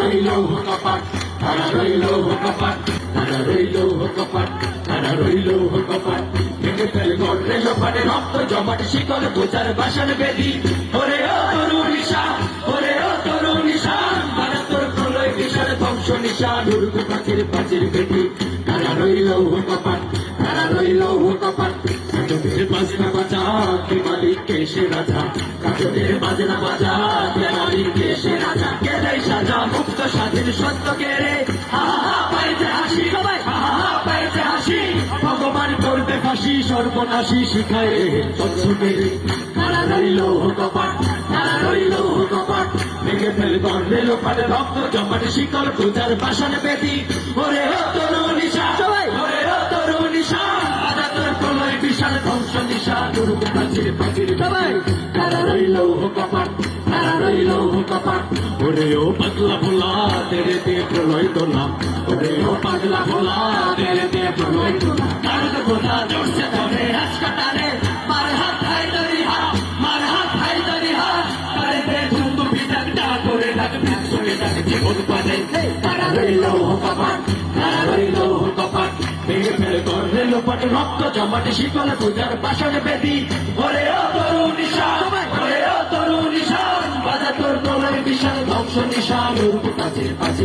রইল কপাট তারা রইল কপাট তারা রইল কপাট তারা রইল জমাট শিকল ও তরু প্রলয় বিশাল ধ্বংস নিশা দুর্গ পাখির পাচির বেদি তারা রইল কপাট তারা রইল কপাট কাজনের বাজনা বাজা কে মালিক কে সে রাজা কাজনের বাজনা বাজা মুক্ত স্বাধীন সত্য কে রে পাইতে হাসি সবাই পাইতে হাসি ভগবান করবে ফাঁসি সর্বনাশী শিখায় সৎসুকে রে তারা রইল কপাট তারা রইল কপাট ভেঙে ফেল গড়লে লোপাটে রক্ত জমাটে শিকল পূজার বাসন বেদি ওরে ও তরু নিশা সবাই। ওরে ও তরু নিশা আদা তোর প্রলয় বিশাল ধ্বংস নিশা দুর্গ প্রাচীর প্রাচীর সবাই। তারা রইল কপাট তারা রইল কপাট ওরে ও পাগলা ভোলা তোলা ওরে ও পাগলা ভোলা তেরে দে প্রলয় তোলা। কারণ ভোলা জোরসে ধরে হাসকাটারে মার হাত খাই দরি হা মার হাত খাই দরি হা করে দে ঝুমু ভিটাক ডা করে ডাক ডাক করে ডাক, জীবন পানে তারা রইল কপাট, তারা রইল কপাট। ভেঙে ফেলে করলে লোপাট, রক্ত জমাটে শিকল পূজার বাসন বেদি ওরে ও তরু নিশা ওরে ও তরু নিশা বাজা তোর প্রলয় বিশাল ধ্বংস নিশা রূপ কাছে কাছে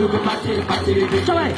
দুর্গ পাচির পাচির সবাই।